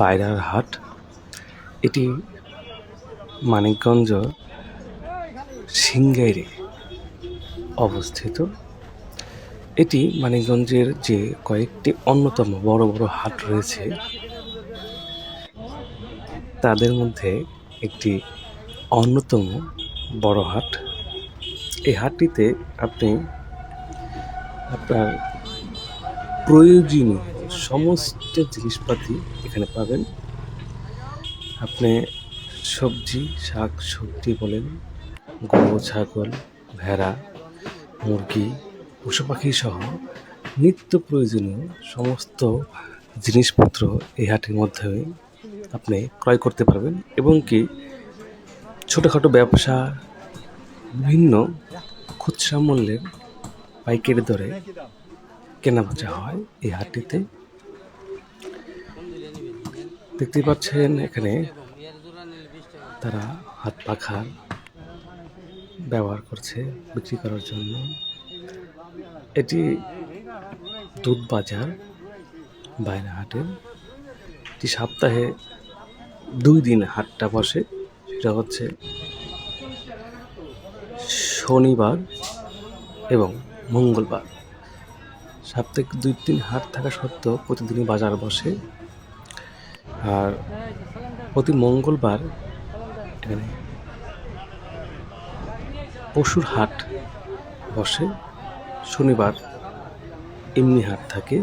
বাইরার হাট। এটি মানিকগঞ্জ সিংগাইরে অবস্থিত। এটি মানিকগঞ্জের যে কয়েকটি অন্যতম বড় বড় হাট রয়েছে, তাদের মধ্যে একটি অন্যতম বড় হাট। এই হাটটিতে আপনি আপনার প্রয়োজনীয় সমস্ত জিনিসপাতি এখানে পাবেন। আপনি সবজি, শাক, সবজি বলেন, গরু, ছাগল, ভেড়া, মুরগি পশু পাখি সহ নিত্য প্রয়োজনীয় সমস্ত জিনিসপত্র এই হাটের মধ্যে আপনি ক্রয় করতে পারবেন এবং কি ছোটোখাটো ব্যবসা, বিভিন্ন খুচরা মূল্যের পাইকারি দরে কেনাবেচা হয় এই হাটটিতে। দেখতে পাচ্ছেন এখানে তারা হাত পাখার ব্যবহার করছে, বিক্রি করার জন্য। এটি দুধ বাজার বাইরে হাটের এটি সপ্তাহে দুই দিন হাটটা বসে, সেটা হচ্ছে শনিবার এবং মঙ্গলবার। সাপ্তাহিক দুই তিন হাট থাকা সত্ত্বেও প্রতিদিনই বাজার বসে। আর প্রতি মঙ্গলবার এখানে পশুর হাট বসে। শনিবার এমনি হাট থাকে।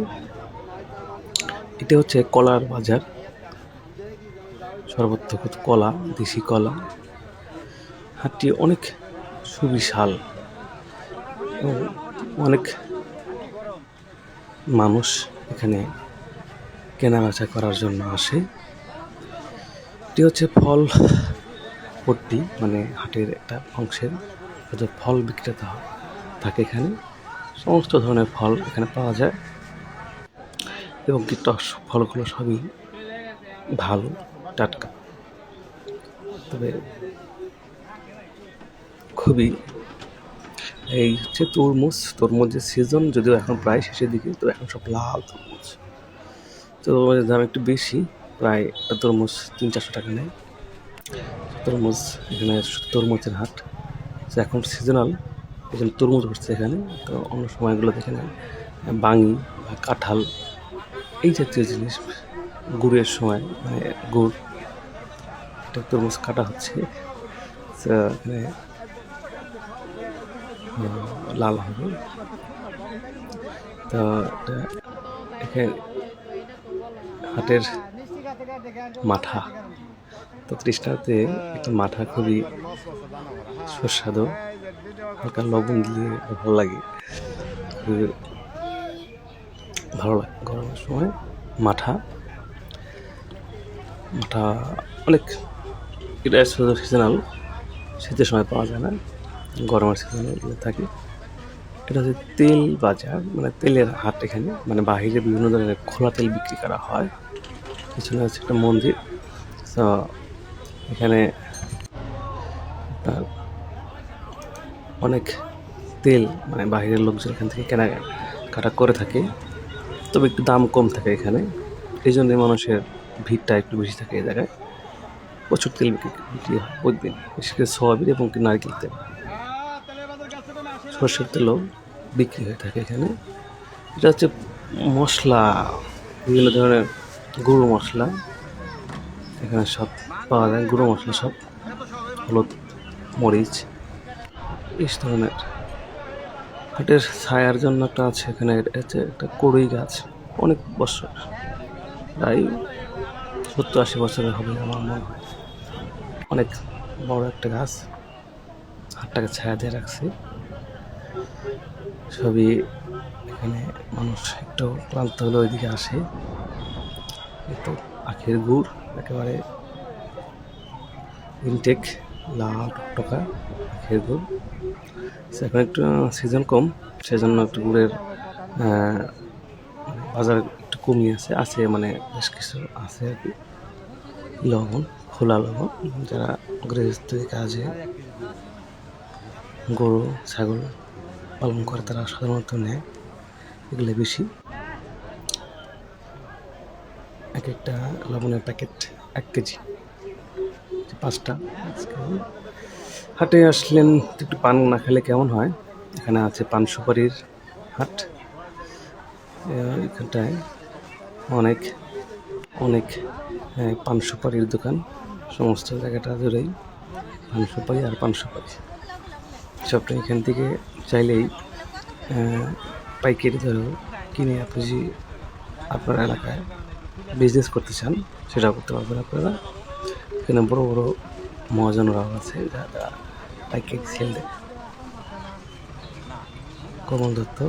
এটা হচ্ছে কলার বাজার। সর্বত্র কলা, দেশি কলা। হাটটি অনেক সুবিশাল অনেক মানুষ এখানে কেনাবেচা করার জন্য আসে। এটি হচ্ছে ফল পট্টি মানে হাটের একটা অংশের যে ফল বিক্রেতা থাকে এখানে। সমস্ত ধরনের ফল এখানে পাওয়া যায়। এবং কি টস ফলগুলো সবই ভালো, টাটকা। তবে খুবই এই হচ্ছে তরমুজ। তরমুজের সিজন যদিও এখন প্রায় শেষের দিকে তো এখন সব লাল তরমুজ। তরমুজের দাম একটু বেশি, প্রায় একটা তরমুজ তিন চারশো টাকা নেয়। তরমুজ এখানে তরমুজের হাট। তো এখন সিজনাল জন্য তরমুজ উঠছে এখানে। তো অন্য সময়গুলো দেখে নেন। বাঙি বা কাঁঠাল, এই জাতীয় জিনিস গুড়ের সময় মানে গুড় এটা তরমুজ কাটা হচ্ছে। তো এখানে লাল হবে। তো এটা এখানে হাটের মাঠা। তো তৃষ্ণাতে একটা মাঠা খুবই সুস্বাদু, হালকা লবণ দিলে ভালো লাগে। ভালো লাগে। গরমের সময় মাঠা। মাঠা অনেক এটা সিজনাল শীতের সময় পাওয়া যায় না। গরমের সিজনে থাকে। এটা হচ্ছে তেল বাজার মানে তেলের হাট এখানে মানে বাহিরে বিভিন্ন ধরনের খোলা তেল বিক্রি করা হয়। পিছনে হচ্ছে একটা মন্দির। তো এখানে অনেক তেল মানে বাহিরের লোকজন এখান থেকে কেনা কাটা করে থাকে। তবে একটু দাম কম থাকে এখানে। এই জন্যে মানুষের ভিড়টা একটু বেশি থাকে এই জায়গায়। প্রচুর তেল বিক্রি হয় প্রতিদিন, বিশেষ করে সোয়াবিন এবং নারকেল তেল। সর্ষের তেলও বিক্রি হয়ে থাকে এখানে। এটা হচ্ছে মশলা, বিভিন্ন ধরনের গুঁড়ো মশলা। এখানে সব পাওয়া যায়, গুঁড়ো মশলা সব, হলুদ, মরিচ এই ধরনের। হাটের ছায়ার জন্য একটা আছে, এখানে হচ্ছে একটা কড়ই গাছ, অনেক বছর, প্রায় সত্তর আশি বছরের হবে আমার মনে হয়। অনেক বড় একটা গাছ, হাটটাকে ছায়া দিয়ে রাখছে। সবই এখানে মানুষ একটু ক্লান্ত হলে ওইদিকে আসে। তো আখের গুড়, একেবারে ইনটেক লাল টকা আখের গুড়। এখন একটু সিজন কম, সেজন্য একটু গুড়ের বাজার একটু কমিয়ে আছে আছে মানে বেশ কিছু আছে আর কি। লবণ, খোলা লবণ, যারা গৃহস্থ কাজে, গরু, ছাগল পালন করে তারা সাধারণত নেয়, এগুলো বেশি। এক একটা লবণের প্যাকেট এক কেজি পাঁচটা। হাটে আসলেন, একটু পান না খেলে কেমন হয়? এখানে আছে পান সুপারির হাট। এখানটায় অনেক অনেক পান সুপারির দোকান। সমস্ত জায়গাটা জুড়েই পান সুপারি আর পান সুপারি। সবটা এখান থেকে চাইলেই পাইকারি ধরেও কিনে আপনি যে আপনার এলাকায় বিজনেস করতে চান, সেটাও করতে পারবেন আপনারা। এখানে বড় বড় মহাজনরাও আছে, যারা পাইকারি সেল দেয় কমল দত্ত।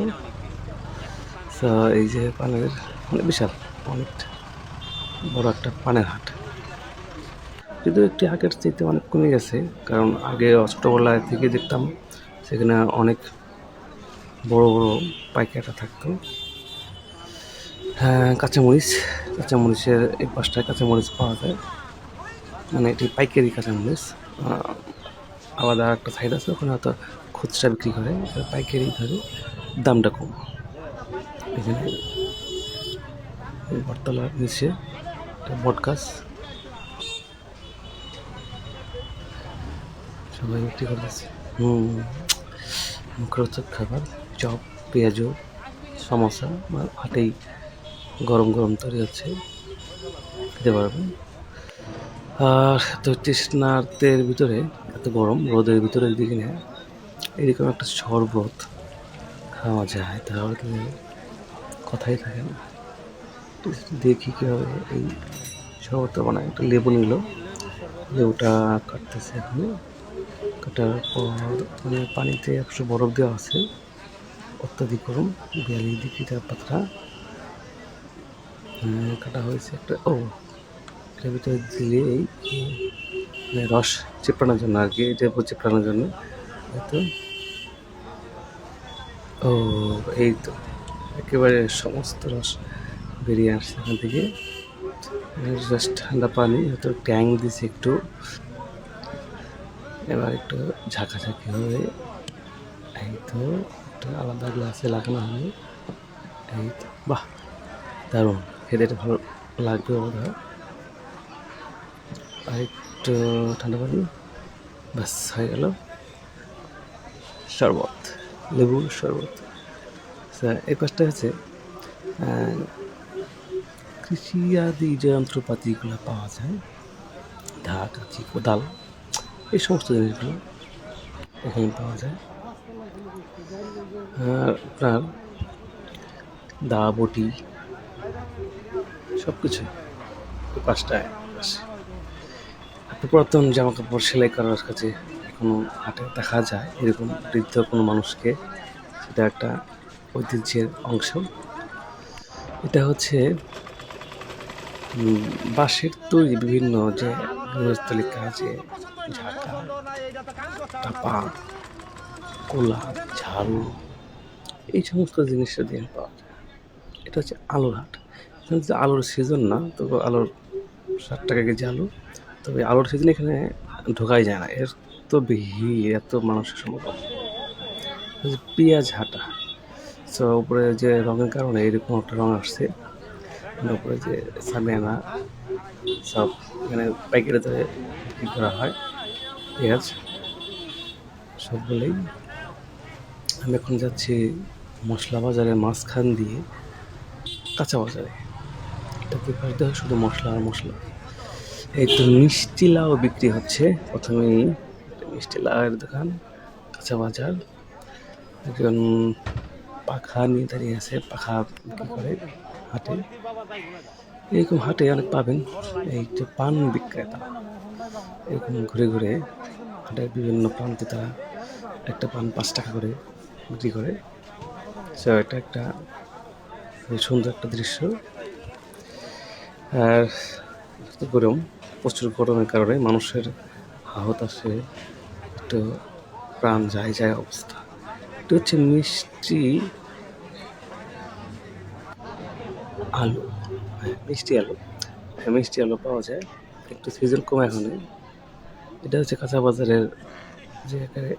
এই যে পানের মানে বিশাল অনেকটা বড় একটা পানের হাট। কিন্তু একটি আগের চাইতে অনেক কমে গেছে, কারণ আগে ছোটোবেলায় থেকে দেখতাম সেখানে অনেক বড় বড় পাইকারটা থাকতো। হ্যাঁ কাঁচামরিচ, কাঁচামরিচের এই পাশটায় কাঁচামরিচ পাওয়া যায়। মানে এটি পাইকারি কাঁচামরিচ। আলাদা একটা সাইড আছে, ওখানে হয়তো খুচরা বিক্রি করে পাইকারি ধরে দামটা কম। এখানে এই বটতলার নিচে একটা বট গাছ সবাই বিক্রি করতেছে হুম। মুখরোচক খাবার চপ পেঁয়াজ সমোসা বা হাটেই গরম গরম তৈরি হচ্ছে। খেতে পারবেন। আর এত তৃষ্ণার্তের ভিতরে এত গরম রোদের ভিতরে যদি কিনে এরকম একটা শরবত খাওয়া যায় তাহলে তো কথাই থাকে না। দেখি কীভাবে এই শরবতটা বানায়। একটা লেবু নিল। লেবুটা কাটতেছে এখানে। কাটার পর মানে পানিতে একশো বরফ দেওয়া আছে। অত্যাধিক গরম বিয়াল্লিশ ডিগ্রি তাপমাত্রা। কাটা হয়েছে একটা, ও এটার ভিতরে দিলে এই মানে রস চিপড়ানোর জন্য আর কি, এটা চিপড়ানোর জন্য। হয়তো ও, এই তো, একেবারে সমস্ত রস বেরিয়ে আসছে এখান থেকে। জাস্ট ঠান্ডা পানি হয়তো ট্যাং দিছে একটু। এবার একটু ঝাঁকাঝাঁকি হবে। এই তো, একটা আলাদা গ্লাসে লাগানো হবে। এই তো, বাহ, দারুণ খেতে ভালো লাগবে হয় আর একটু ঠান্ডা পানি, ব্যাস, হয়ে গেল। শরবত, লেবুর শরবত। স্যার এই পাশটা হচ্ছে কৃষি আদি যন্ত্রপাতিগুলো পাওয়া যায় দা কাঁচি কোদাল এই সমস্ত জিনিসগুলো এখানে পাওয়া যায়। আর আপনার দা বটি সব কিছু পাঁচটায় আপনি পুরাতন জামা কাপড় সেলাই করার কাছে এখনও হাটে দেখা যায় এরকম বৃদ্ধ কোনো মানুষকে? সেটা একটা ঐতিহ্যের অংশ। এটা হচ্ছে বাঁশের তৈরি বিভিন্ন যে গৃহস্থলী কাজে ঝাঁটা, টাপা, কোলা, ঝাড়ু, এই সমস্ত জিনিসটা দিয়ে পাওয়া যায়। এটা হচ্ছে আলুর হাট। যে আলুর সিজন না, তবে আলুর ষাট টাকা কেজি আলু তবে আলুর সিজন এখানে ঢোকাই যায় না। এর তো ভিড় এত মানুষের সমাগম। পেঁয়াজ হাটা, তো উপরে যে রঙের কারণে এরকম একটা রঙ আসছে। উপরে যে সামিয়ানা, সব এখানে প্যাকেটে ধরে বিক্রি করা হয়। পেঁয়াজ সবগুলোই। আমি এখন যাচ্ছি মশলা বাজারের মাঝখান দিয়ে, কাঁচা বাজারে। এটা দুপাশ দিয়ে শুধু মশলা আর মশলা। এই তো মিষ্টি লাউ বিক্রি হচ্ছে। প্রথমেই মিষ্টি লাউয়ের দোকান, কাঁচা বাজার। একজন পাখা নিয়ে দাঁড়িয়ে আছে, পাখা বিক্রি করে হাটে। এরকম হাটে অনেক পাবেন। এই যে পান বিক্রেতা, এরকম ঘুরে ঘুরে হাটের বিভিন্ন প্রান্তে তারা একটা পান পাঁচ টাকা করে বিক্রি করে। সো এটা একটা সুন্দর একটা দৃশ্য। আর গরম, প্রচুর গরমের কারণে মানুষের হাহতাশে একটু প্রাণ যায় যায় অবস্থা। এটা হচ্ছে মিষ্টি আলু। মিষ্টি আলু। মিষ্টি আলু পাওয়া যায়। একটু সিজন কম এখন এটা হচ্ছে কাঁচা বাজারের যে একেবারে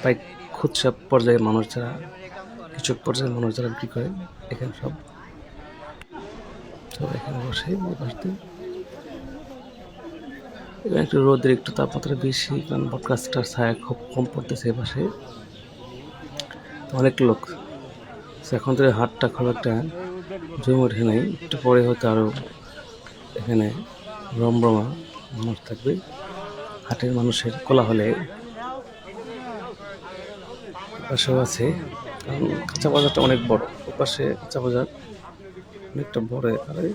প্রায় খুচরা পর্যায়ে মানুষ যারা, কৃষক পর্যায়ের মানুষ যারা বিক্রি করে, এখানে সব। সব এখানে বসে পাশে। এবং একটু রোদের একটু তাপমাত্রা বেশি, কারণ বটগাছটার ছায়া খুব কম পড়তেছে এ পাশে। অনেক লোক। এখন থেকে হাটটা খুব একটা জমে ওঠে নাই। একটু পরে হয়তো আরও এখানে রমরমা মানুষ থাকবে। হাটের মানুষের কোলাহলে পাশেও আছে। কারণ কাঁচা বাজারটা অনেক বড়। ওপাশে কাঁচা বাজার অনেকটা বড় আকারে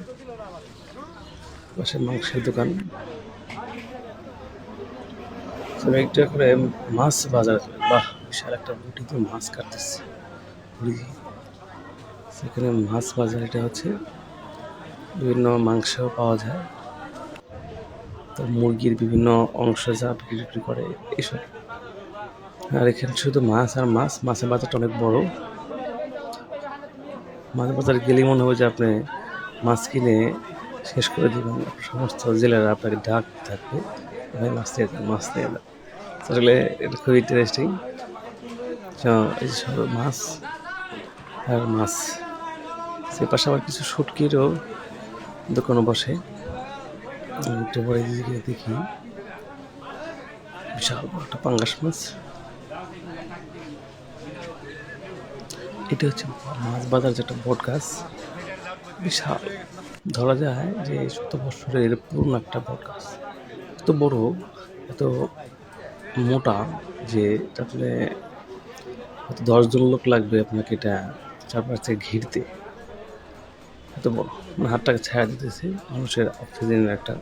পাশে মাংসের দোকান। তবে একটা করে মাছ বাজার। বাহ, বিশাল একটা বুটি তো মাছ কাটতেছে। সেখানে মাছ বাজার, এটা হচ্ছে বিভিন্ন মাংস পাওয়া যায়। তো মুরগির বিভিন্ন অংশ যা বিক্রি বিক্রি করে, এইসব। আর এখানে শুধু মাছ আর মাছ, মাছের বাজারটা অনেক বড়। মাছের বাজার গেলেই মনে হবে যে আপনি মাছ কিনে শেষ করে দিবেন। সমস্ত জেলেরা আপনাকে ডাক থাকবে, ভাই, মাছ দিয়ে দেন মাছ দিয়ে যান। আসলে এটা খুব ইন্টারেস্টিং এই সব মাছ আর মাছ। পাশে আবার কিছু শুটকিরও দোকানও বসে। একটু পরে দেখি। বিশাল বড় একটা পাঙ্গাস মাছ। এটা হচ্ছে মাছ বাজার যেটা বট গাছ। বিশাল। ধরা যায় যে শত বছরের পুরনো একটা বট গাছ। এত বড়, এত মোটা যে আসলে হয়তো দশজন লোক লাগবে আপনাকে এটা চারপাশ ঘিরতে। বড় মানে হাতটাকে ছায়া দিতেছে। মানুষের অক্সিজেনের একটা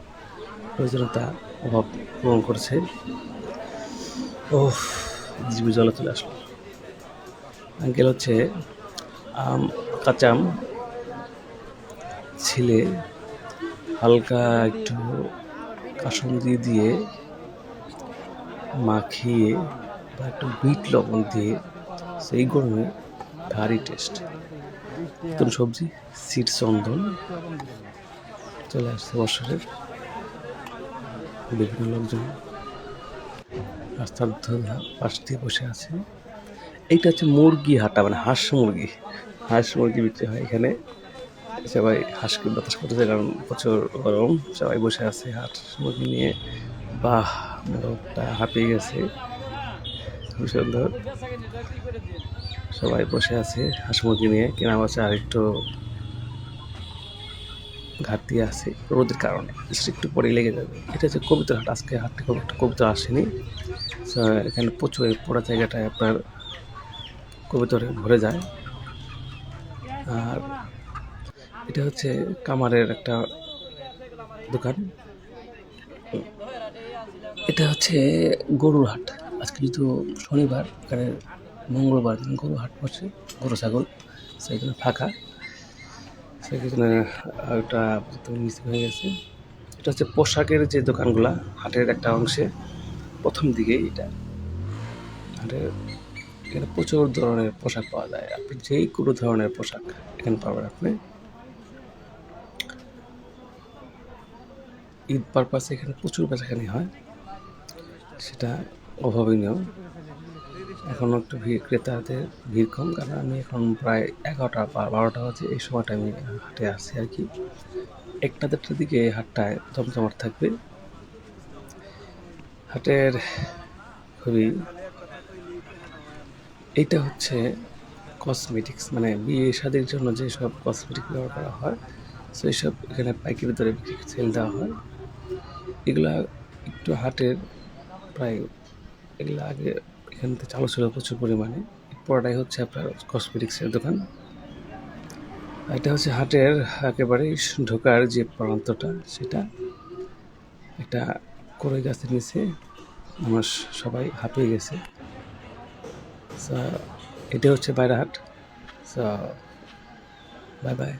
প্রয়োজনীয়তা, অভাব পূরণ করছে। ও জীবী জলে চলে আসলো। আঙ্কেল হচ্ছে আম কাঁচা আম ছিলে, হালকা একটু কাসন্দি দিয়ে মাখিয়ে বা একটু বিট লবণ দিয়ে, সেই গরমে ভারী টেস্ট। নতুন সবজি সিট চন্দন। চলে আসছে বছরের বিভিন্ন লোকজন রাস্তার পাশ দিয়ে বসে আছে। এইটা হচ্ছে মুরগি হাটা মানে হাঁস মুরগি। হাঁস মুরগি বিক্রি হয় এখানে। সবাই হাঁসকে বাতাস করতেছে কারণ প্রচুর গরম। সবাই বসে আছে হাঁস মুরগি নিয়ে। বাহ, লোকটা হাঁপিয়ে গেছে। খুব সুন্দর। সবাই বসে আছে হাঁস মুরগি নিয়ে। কেনা বাচ্চা আর একটু ঘাটতি আছে রোদের কারণে একটু পরেই লেগে যাবে। এটা হচ্ছে কবিতার হাট আজকে হাটটি খুব একটা কবিতা আসেনি। এখানে প্রচুর পুরো জায়গাটায় আপনার কবিতরে ভরে যায়। আর এটা হচ্ছে কামারের একটা দোকান। এটা হচ্ছে গরুর হাট। আজকে যেহেতু শনিবার, এখানে মঙ্গলবার দিন গরু হাট বসে, গরু ছাগল সেইখানে ফাঁকা। সেখানে একটা আপাতত হয়ে গেছে। এটা হচ্ছে পোশাকের যে দোকানগুলা, হাটের একটা অংশে, প্রথম দিকে এটা। হাটের এখানে প্রচুর ধরনের পোশাক পাওয়া যায়। আপনি যেই কোনো ধরনের পোশাক এখানে পাবেন আপনি। ঈদ পারপাসে এখানে প্রচুর বেচাখানি হয়। সেটা অভাবনীয়। এখনও একটু ভিড়, ক্রেতাদের ভিড় কম, কারণ আমি এখন প্রায় এগারোটা বা বারোটা বাজে, এই সময়টা আমি হাটে আসছি আর কি। একটা দেড়টার দিকে হাটটায় জমজমাট থাকবে। হাটের খুবই এইটা হচ্ছে কসমেটিক্স মানে বিয়ে শাদির জন্য যেসব কসমেটিক ব্যবহার করা হয়, সেই সব এখানে পাইকারি দরে সেল দেওয়া হয়। এগুলা একটু হাটের প্রায় এগুলা আগে এখান থেকে চালু ছিল প্রচুর পরিমাণে। পরটাই হচ্ছে আপনার কসমেটিক্সের দোকান। এটা হচ্ছে হাটের একেবারে ঢোকার যে প্রান্তটা, সেটা একটা কড়ই গাছের নিচে আমার সবাই হাঁপিয়ে গেছে। এটা হচ্ছে বাইরে হাট। Bye bye